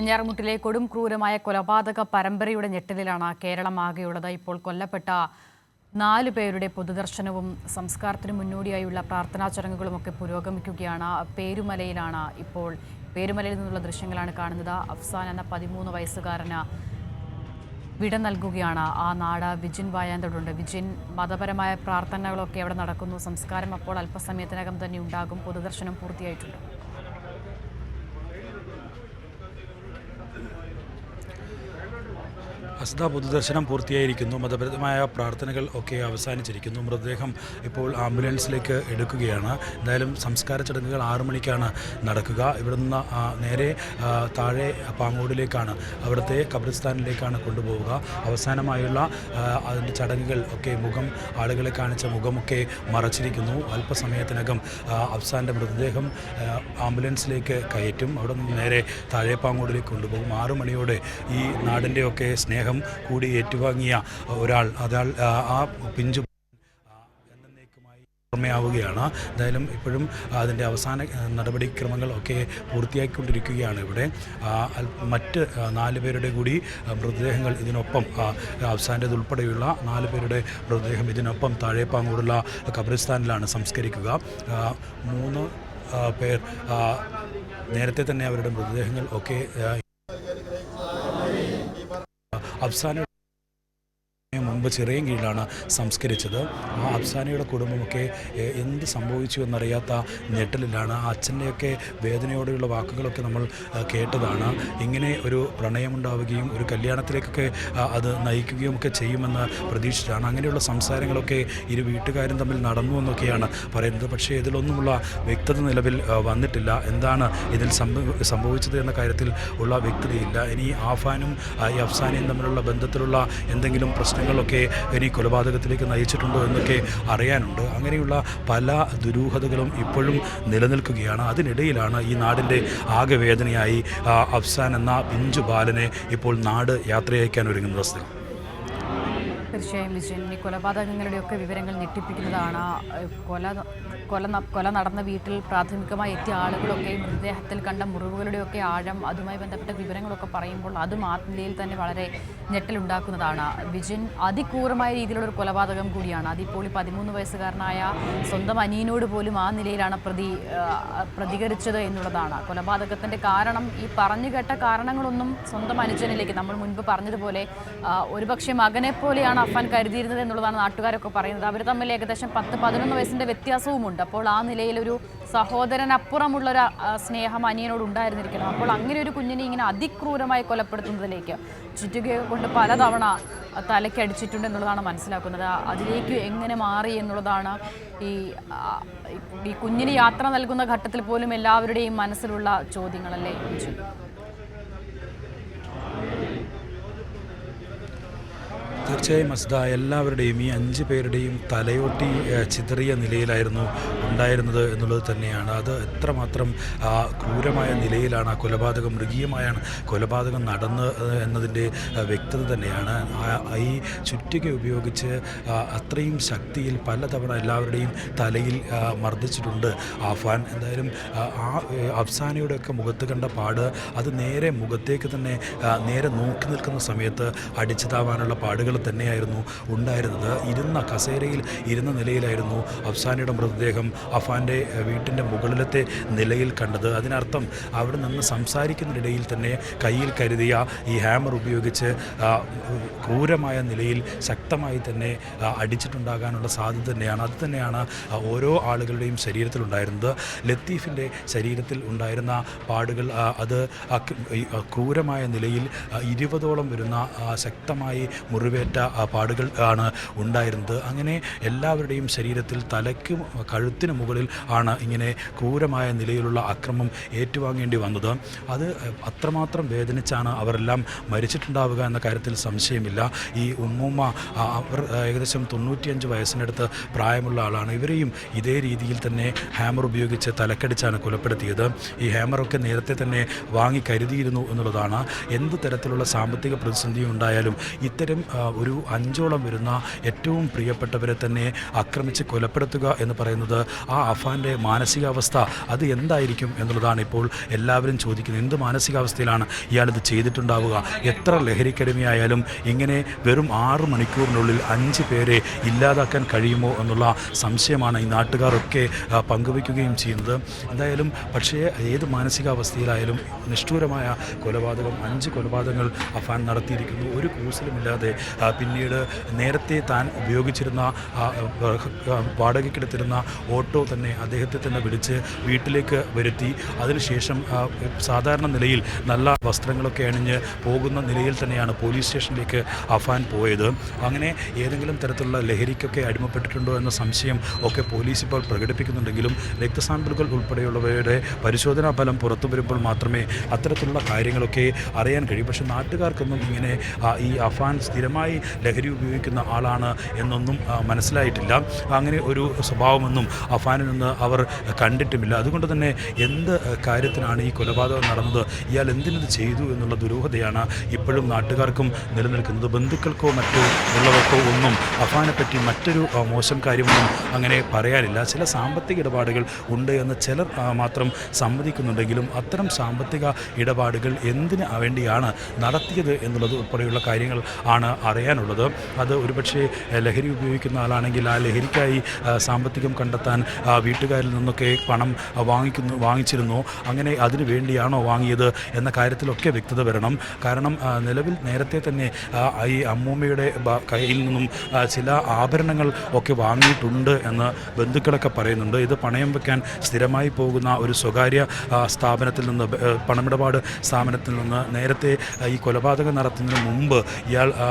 വെഞ്ഞാറമുട്ടിലെ കൊടും ക്രൂരമായ കൊലപാതക പരമ്പരയുടെ ഞെട്ടലിലാണ് കേരളമാകെയുള്ളത് ഇപ്പോൾ കൊല്ലപ്പെട്ട നാലു പേരുടെ പൊതുദർശനവും സംസ്കാരത്തിന് മുന്നോടിയായുള്ള പ്രാർത്ഥനാ ചടങ്ങുകളുമൊക്കെ പുരോഗമിക്കുകയാണ്. പേരുമലയിലാണ് ഇപ്പോൾ പേരുമലയിൽ നിന്നുള്ള ദൃശ്യങ്ങളാണ് കാണുന്നത്. അഫ്സാൻ എന്ന പതിമൂന്ന് വയസ്സുകാരന് വിട നൽകുകയാണ്. ആ നാട് വിജിൻ വായാന്തോടുണ്ട്. വിജിൻ മതപരമായ പ്രാർത്ഥനകളൊക്കെ അവിടെ നടക്കുന്നു. സംസ്കാരം അപ്പോൾ അല്പസമയത്തിനകം തന്നെ ഉണ്ടാകും. പൊതുദർശനം പൂർത്തിയായിട്ടുണ്ട്. അസ്ത പൊതുദർശനം പൂർത്തിയായിരിക്കുന്നു. മതപരമായ പ്രാർത്ഥനകൾ ഒക്കെ അവസാനിച്ചിരിക്കുന്നു. മൃതദേഹം ഇപ്പോൾ ആംബുലൻസിലേക്ക് എടുക്കുകയാണ്. എന്തായാലും സംസ്കാര ചടങ്ങുകൾ ആറു മണിക്കാണ് നടക്കുക. ഇവിടെ നിന്ന് നേരെ താഴെ പാങ്ങോടിലേക്കാണ്. അവിടുത്തെ കബറിസ്ഥാനിലേക്കാണ് കൊണ്ടുപോവുക. അവസാനമായുള്ള അതിന്റെ ചടങ്ങുകൾ ഒക്കെ മുഖം ആളുകളെ കാണിച്ച മുഖമൊക്കെ മറച്ചിരിക്കുന്നു. അല്പസമയത്തിനകം അഫ്സാന്റെ മൃതദേഹം ആംബുലൻസിലേക്ക് കയറ്റും. അവിടെ നിന്ന് നേരെ താഴെപ്പാങ്ങോടിലേക്ക് കൊണ്ടുപോകും. ആറു മണിയോടെ ഈ നാടിന്റെയൊക്കെ സ്നേഹം കൂടി ഏറ്റുവാങ്ങിയ ഒരാൾ. അതാൾ ആ, പിഞ്ചു ഓർമ്മയാവുകയാണ് എന്തായാലും ഇപ്പോഴും അതിന്റെ അവസാന നടപടിക്രമങ്ങൾ ഒക്കെ പൂർത്തിയാക്കിക്കൊണ്ടിരിക്കുകയാണ് ഇവിടെ. മറ്റ് നാല് പേരുടെ കൂടി മൃതദേഹങ്ങൾ ഇതിനൊപ്പം അഫ്സാന്റേത് ഉൾപ്പെടെയുള്ള നാല് പേരുടെ മൃതദേഹം ഇതിനൊപ്പം താഴെപ്പാങ്ങോടുള്ള ഖബറിസ്ഥാനിലാണ് സംസ്കരിക്കുക. മൂന്ന് പേർ നേരത്തെ തന്നെ അവരുടെ മൃതദേഹങ്ങൾ ഒക്കെ ആ, അഫ്സാന മുമ്പ് ചെറിയ കീഴിലാണ് സംസ്കരിച്ചത്. ആ അഫ്സാനയുടെ കുടുംബമൊക്കെ എന്ത് സംഭവിച്ചു എന്നറിയാത്ത ഞെട്ടലിലാണ്. ആ അച്ഛന്റെയൊക്കെ വേദനയോടെയുള്ള വാക്കുകളൊക്കെ നമ്മൾ കേട്ടതാണ്. ഇങ്ങനെ ഒരു പ്രണയമുണ്ടാവുകയും ഒരു കല്യാണത്തിലേക്കൊക്കെ അത് നയിക്കുകയും ഒക്കെ ചെയ്യുമെന്ന് പ്രതീക്ഷിച്ചാണ്. അങ്ങനെയുള്ള സംസാരങ്ങളൊക്കെ ഇരു വീട്ടുകാരും തമ്മിൽ നടന്നു എന്നൊക്കെയാണ് പറയുന്നത്. പക്ഷേ ഇതിലൊന്നുമുള്ള വ്യക്തത നിലവിൽ വന്നിട്ടില്ല. എന്താണ് ഇതിൽ സംഭവ സംഭവിച്ചത് എന്ന കാര്യത്തിൽ ഉള്ള വ്യക്തതയില്ല. ഇനി ആഫാനും ഈ അഫ്സാനയും തമ്മിലുള്ള ബന്ധത്തിലുള്ള എന്തെങ്കിലും പ്രശ്നങ്ങളൊക്കെ ഇനി കൊലപാതകത്തിലേക്ക് നയിച്ചിട്ടുണ്ടോ എന്നൊക്കെ അറിയാനുണ്ട്. അങ്ങനെയുള്ള പല ദുരൂഹതകളും ഇപ്പോഴും നിലനിൽക്കുകയാണ്. അതിനിടയിലാണ് ഈ നാടിന്റെ ആകെ വേദനയായി അഫ്സാൻ എന്ന പിഞ്ചു ബാലനെ ഇപ്പോൾ നാട് യാത്രയയക്കാൻ ഒരുങ്ങുന്ന അവസ്ഥ തീർച്ചയായും വിജയൻ ഈ കൊലപാതകങ്ങളുടെയൊക്കെ വിവരങ്ങൾ ഞെട്ടിപ്പിക്കുന്നതാണ്. കൊല കൊല കൊല നടന്ന വീട്ടിൽ പ്രാഥമികമായി എത്തിയ ആളുകളൊക്കെ മൃതദേഹത്തിൽ കണ്ട മുറിവുകളുടെയൊക്കെ ആഴം അതുമായി ബന്ധപ്പെട്ട വിവരങ്ങളൊക്കെ പറയുമ്പോൾ അതും ആത്മീയയിൽ തന്നെ വളരെ ഞെട്ടലുണ്ടാക്കുന്നതാണ്. വിജിൻ അതിക്രൂരമായ രീതിയിലുള്ള ഒരു കൊലപാതകം കൂടിയാണ്. അതിപ്പോൾ ഈ പതിമൂന്ന് വയസ്സുകാരനായ സ്വന്തം അനിയനോട് പോലും ആ നിലയിലാണ് പ്രതി പ്രതികരിച്ചത് എന്നുള്ളതാണ്. കൊലപാതകത്തിന്റെ കാരണം ഈ പറഞ്ഞു കേട്ട കാരണങ്ങളൊന്നും സ്വന്തം അനുജനിലേക്ക് നമ്മൾ മുൻപ് പറഞ്ഞതുപോലെ ഒരുപക്ഷെ മകനെ പോലെയാണ് അഫാൻ കരുതിയിരുന്നത് എന്നുള്ളതാണ് നാട്ടുകാരൊക്കെ പറയുന്നത്. അവർ തമ്മിൽ ഏകദേശം പത്ത് പതിനൊന്ന് വയസ്സിന്റെ വ്യത്യാസവുമുണ്ട്. അപ്പോൾ ആ നിലയിൽ ഒരു സഹോദരനപ്പുറമുള്ള ഒരു സ്നേഹം അനിയനോട് ഉണ്ടായിരുന്നിരിക്കണം അപ്പോൾ അങ്ങനെ ഒരു കുഞ്ഞിനെ ഇങ്ങനെ അതിക്രൂരമായി കൊലപ്പെടുത്തുന്നതിലേക്ക് ചുറ്റുക കൊണ്ട് പലതവണ തലയ്ക്കടിച്ചിട്ടുണ്ട് എന്നുള്ളതാണ് മനസ്സിലാക്കുന്നത്. അതിലേക്ക് എങ്ങനെ മാറി എന്നുള്ളതാണ് ഈ ഈ കുഞ്ഞിന് യാത്ര നൽകുന്ന ഘട്ടത്തിൽ പോലും എല്ലാവരുടെയും മനസ്സിലുള്ള ചോദ്യങ്ങളല്ലേ തീർച്ചയായും മസ്ദ എല്ലാവരുടെയും ഈ അഞ്ച് പേരുടെയും തലയോട്ടി ചിതറിയ നിലയിലായിരുന്നു ഉണ്ടായിരുന്നത് എന്നുള്ളത് തന്നെയാണ്. അത് എത്രമാത്രം ക്രൂരമായ നിലയിലാണ് ആ കൊലപാതകം മൃഗീയമായാണ് കൊലപാതകം നടന്ന് എന്നതിന്റെ വ്യക്തത തന്നെയാണ്. ഈ ചുറ്റിക ഉപയോഗിച്ച് അത്രയും ശക്തിയിൽ പലതവണ എല്ലാവരുടെയും തലയിൽ മർദ്ദിച്ചിട്ടുണ്ട് ആഫാൻ. എന്തായാലും ആ, അഫ്സാനയുടെയൊക്കെ മുഖത്ത് കണ്ട പാട് അത് നേരെ മുഖത്തേക്ക് തന്നെ നേരെ നോക്കി നിൽക്കുന്ന സമയത്ത് അടിച്ചതാവാനുള്ള പാടുകൾ തന്നെയായിരുന്നു ഉണ്ടായിരുന്നത്. ഇരുന്ന കസേരയിൽ ഇരുന്ന നിലയിലായിരുന്നു അഫ്സാനയുടെ മൃതദേഹം അഫാന്റെ വീട്ടിന്റെ മുകളിലത്തെ നിലയിൽ കണ്ടത്. അതിനർത്ഥം അവിടെ നിന്ന് സംസാരിക്കുന്നതിനിടയിൽ തന്നെ കയ്യിൽ കരുതിയ ഈ ഹാമർ ഉപയോഗിച്ച് ക്രൂരമായ നിലയിൽ ശക്തമായി തന്നെ അടിച്ചിട്ടുണ്ടാകാനുള്ള സാധ്യത തന്നെയാണ്. അത് തന്നെയാണ് ഓരോ ആളുകളുടെയും ശരീരത്തിലുണ്ടായിരുന്നത് ലത്തീഫിന്റെ ശരീരത്തിൽ ഉണ്ടായിരുന്ന പാടുകൾ അത് ക്രൂരമായ നിലയിൽ ഇരുപതോളം വരുന്ന ശക്തമായി മുറിവേറ്റ പാടുകൾ ആണ് ഉണ്ടായിരുന്നത്. അങ്ങനെ എല്ലാവരുടെയും ശരീരത്തിൽ തലയ്ക്കും കഴുത്തിനു മുകളിൽ ആണ് ഇങ്ങനെ ക്രൂരമായ നിലയിലുള്ള അക്രമം ഏറ്റുവാങ്ങേണ്ടി വന്നത്. അത് അത്രമാത്രം വേദനിച്ചാണ് അവരെല്ലാം മരിച്ചിട്ടുണ്ടാവുക എന്ന കാര്യത്തിൽ സംശയമില്ല. ഈ ഉമ്മൂമ്മ അവർ ഏകദേശം തൊണ്ണൂറ്റിയഞ്ച് വയസ്സിനടുത്ത് പ്രായമുള്ള ആളാണ്. ഇവരെയും ഇതേ രീതിയിൽ തന്നെ ഹാമർ ഉപയോഗിച്ച് തലക്കടിച്ചാണ് കൊലപ്പെടുത്തിയത്. ഈ ഹാമറൊക്കെ നേരത്തെ തന്നെ വാങ്ങി കരുതിയിരുന്നു എന്നുള്ളതാണ്. എന്ത് തരത്തിലുള്ള സാമ്പത്തിക പ്രതിസന്ധി ഉണ്ടായാലും ഇത്തരം ഒരു ഒരു അഞ്ചോളം വരുന്ന ഏറ്റവും പ്രിയപ്പെട്ടവരെ തന്നെ ആക്രമിച്ച് കൊലപ്പെടുത്തുക എന്ന് പറയുന്നത് ആ അഫാന്റെ മാനസികാവസ്ഥ അത് എന്തായിരിക്കും എന്നുള്ളതാണ് ഇപ്പോൾ എല്ലാവരും ചോദിക്കുന്നത്. എന്ത് മാനസികാവസ്ഥയിലാണ് ഇയാളിത് ചെയ്തിട്ടുണ്ടാവുക? എത്ര ലഹരിക്കടിമയായാലും ഇങ്ങനെ വെറും ആറ് മണിക്കൂറിനുള്ളിൽ അഞ്ച് പേരെ ഇല്ലാതാക്കാൻ കഴിയുമോ എന്നുള്ള സംശയമാണ് ഈ നാട്ടുകാരൊക്കെ പങ്കുവയ്ക്കുകയും ചെയ്യുന്നത്. എന്തായാലും പക്ഷേ ഏത് മാനസികാവസ്ഥയിലായാലും നിഷ്ഠൂരമായ കൊലപാതകം അഞ്ച് കൊലപാതകങ്ങൾ അഫാൻ നടത്തിയിരിക്കുന്നു. ഒരു കൂസലുമില്ലാതെ പിന്നീട് നേരത്തെ താൻ ഉപയോഗിച്ചിരുന്ന വാടകയ്ക്കെടുത്തിരുന്ന ഓട്ടോ തന്നെ അദ്ദേഹത്തെ തന്നെ വിളിച്ച് വീട്ടിലേക്ക് വരുത്തി. അതിനുശേഷം സാധാരണ നിലയിൽ നല്ല വസ്ത്രങ്ങളൊക്കെ അണിഞ്ഞ് പോകുന്ന നിലയിൽ തന്നെയാണ് പോലീസ് സ്റ്റേഷനിലേക്ക് അഫാൻ പോയത്. അങ്ങനെ ഏതെങ്കിലും തരത്തിലുള്ള ലഹരിക്കൊക്കെ അടിമപ്പെട്ടിട്ടുണ്ടോ എന്ന സംശയം ഒക്കെ പോലീസ് ഇപ്പോൾ പ്രകടിപ്പിക്കുന്നുണ്ടെങ്കിലും രക്തസാമ്പിളുകൾ ഉൾപ്പെടെയുള്ളവയുടെ പരിശോധനാ ഫലം പുറത്തു വരുമ്പോൾ മാത്രമേ അത്തരത്തിലുള്ള കാര്യങ്ങളൊക്കെ അറിയാൻ കഴിയൂ. പക്ഷേ നാട്ടുകാർക്കൊന്നും ഇങ്ങനെ ഈ അഫാൻ സ്ഥിരമായി ലഹരി ഉപയോഗിക്കുന്ന ആളാണ് എന്നൊന്നും മനസ്സിലായിട്ടില്ല. അങ്ങനെ ഒരു സ്വഭാവമൊന്നും അഫാനിൽ നിന്ന് അവർ കണ്ടിട്ടുമില്ല. അതുകൊണ്ട് തന്നെ എന്ത് കാര്യത്തിനാണ് ഈ കൊലപാതകം നടന്നത്? ഇയാൾ എന്തിനത് ചെയ്തു എന്നുള്ള ദുരൂഹതയാണ് ഇപ്പോഴും നാട്ടുകാർക്കും നിലനിൽക്കുന്നത്. ബന്ധുക്കൾക്കോ മറ്റോ ഉള്ളവർക്കോ ഒന്നും അഫാനെ പറ്റി മറ്റൊരു മോശം കാര്യമൊന്നും അങ്ങനെ പറയാനില്ല. ചില സാമ്പത്തിക ഇടപാടുകൾ ഉണ്ട് എന്ന് ചിലർ മാത്രം സമ്മതിക്കുന്നുണ്ടെങ്കിലും അത്തരം സാമ്പത്തിക ഇടപാടുകൾ എന്തിനു വേണ്ടിയാണ് നടത്തിയത് എന്നുള്ളത് ഉൾപ്പെടെയുള്ള കാര്യങ്ങൾ ആണ് അറിയാനുള്ളത് അത് ഒരുപക്ഷെ ലഹരി ഉപയോഗിക്കുന്ന ആളാണെങ്കിൽ ആ ലഹരിക്കായി സാമ്പത്തികം കണ്ടെത്താൻ വീട്ടുകാരിൽ നിന്നൊക്കെ പണം വാങ്ങിക്കുന്നു വാങ്ങിച്ചിരുന്നു. അങ്ങനെ അതിനു വേണ്ടിയാണോ വാങ്ങിയത് എന്ന കാര്യത്തിലൊക്കെ വ്യക്തത വരണം. കാരണം നിലവിൽ നേരത്തെ തന്നെ ഈ അമ്മൂമ്മയുടെ കയ്യിൽ നിന്നും ചില ആഭരണങ്ങൾ ഒക്കെ വാങ്ങിയിട്ടുണ്ട് എന്ന് ബന്ധുക്കളൊക്കെ പറയുന്നുണ്ട്. ഇത് പണയം വെക്കാൻ സ്ഥിരമായി പോകുന്ന ഒരു സ്വകാര്യ സ്ഥാപനത്തിൽ നിന്ന് പണമിടപാട് സ്ഥാപനത്തിൽ നിന്ന് നേരത്തെ ഈ കൊലപാതകം നടത്തുന്നതിന് മുമ്പ് ഇയാൾ ആ,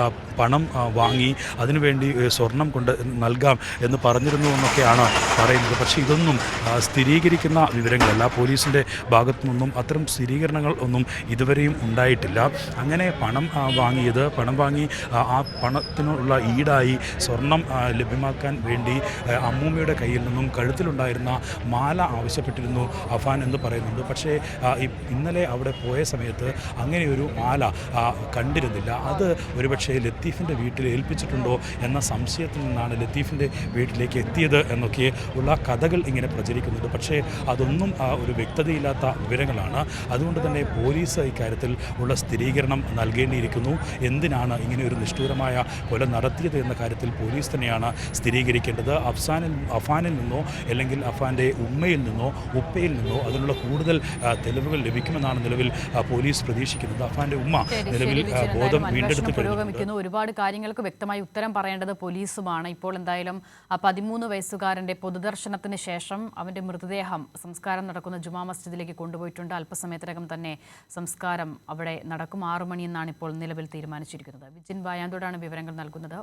പണം വാങ്ങി അതിനുവേണ്ടി സ്വർണം കൊണ്ട് നൽകാം എന്ന് പറഞ്ഞിരുന്നു എന്നൊക്കെയാണ് പറയുന്നത്. പക്ഷേ ഇതൊന്നും സ്ഥിരീകരിക്കുന്ന വിവരങ്ങളല്ല. പോലീസിന്റെ ഭാഗത്തു നിന്നും അത്തരം സ്ഥിരീകരണങ്ങൾ ഒന്നും ഇതുവരെയും ഉണ്ടായിട്ടില്ല. അങ്ങനെ പണം വാങ്ങിയത് പണം വാങ്ങി ആ, പണത്തിനുള്ള ഈടായി സ്വർണം ലഭ്യമാക്കാൻ വേണ്ടി അമ്മൂമ്മയുടെ കയ്യിൽ നിന്നും കഴുത്തിലുണ്ടായിരുന്ന മാല ആവശ്യപ്പെട്ടിരുന്നു അഫാൻ എന്ന് പറയുന്നുണ്ട്. പക്ഷേ ഇന്നലെ അവിടെ പോയ സമയത്ത് അങ്ങനെയൊരു മാല കണ്ടിരുന്നില്ല. അത് ഒരുപക്ഷെ ലത്തീഫിന്റെ വീട്ടിൽ ഏൽപ്പിച്ചിട്ടുണ്ടോ എന്ന സംശയത്തിൽ നിന്നാണ് ലത്തീഫിന്റെ വീട്ടിലേക്ക് എത്തിയത് എന്നൊക്കെ ഉള്ള കഥകൾ ഇങ്ങനെ പ്രചരിക്കുന്നുണ്ട്. പക്ഷേ അതൊന്നും ഒരു വ്യക്തതയില്ലാത്ത വിവരങ്ങളാണ്. അതുകൊണ്ട് തന്നെ പോലീസ് ഇക്കാര്യത്തിൽ ഉള്ള സ്ഥിരീകരണം നൽകേണ്ടിയിരിക്കുന്നു. എന്തിനാണ് ഇങ്ങനെ ഒരു നിഷ്ഠൂരമായ കൊല നടത്തിയത് എന്ന കാര്യത്തിൽ പോലീസ് തന്നെയാണ് സ്ഥിരീകരിക്കേണ്ടത്. അഫ്സാനിൽ അഫാനിൽ നിന്നോ അല്ലെങ്കിൽ അഫാന്റെ ഉമ്മയിൽ നിന്നോ ഉപ്പയിൽ നിന്നോ അതിനുള്ള കൂടുതൽ തെളിവുകൾ ലഭിക്കുമെന്നാണ് നിലവിൽ പോലീസ് പ്രതീക്ഷിക്കുന്നത്. അഫാന്റെ ഉമ്മ നിലവിൽ. ബോധം വീണ്ടെടുത്ത് പുരോഗമിക്കുന്നു. ഒരുപാട് കാര്യങ്ങൾക്ക് വ്യക്തമായി ഉത്തരം പറയേണ്ടത് പോലീസുമാണ്. ഇപ്പോൾ എന്തായാലും പതിമൂന്ന് വയസ്സുകാരന്റെ പൊതുദർശനത്തിന് ശേഷം അവന്റെ മൃതദേഹം സംസ്കാരം നടക്കുന്ന ജുമാ മസ്ജിദിലേക്ക് കൊണ്ടുപോയിട്ടുണ്ട്. അല്പസമയത്തിനകം തന്നെ സംസ്കാരം അവിടെ നടക്കും. ആറു മണിയെന്നാണ് ഇപ്പോൾ നിലവിൽ തീരുമാനിച്ചിരിക്കുന്നത്. വിജിൻ വായാന്തോടാണ് വിവരങ്ങൾ നൽകുന്നത്.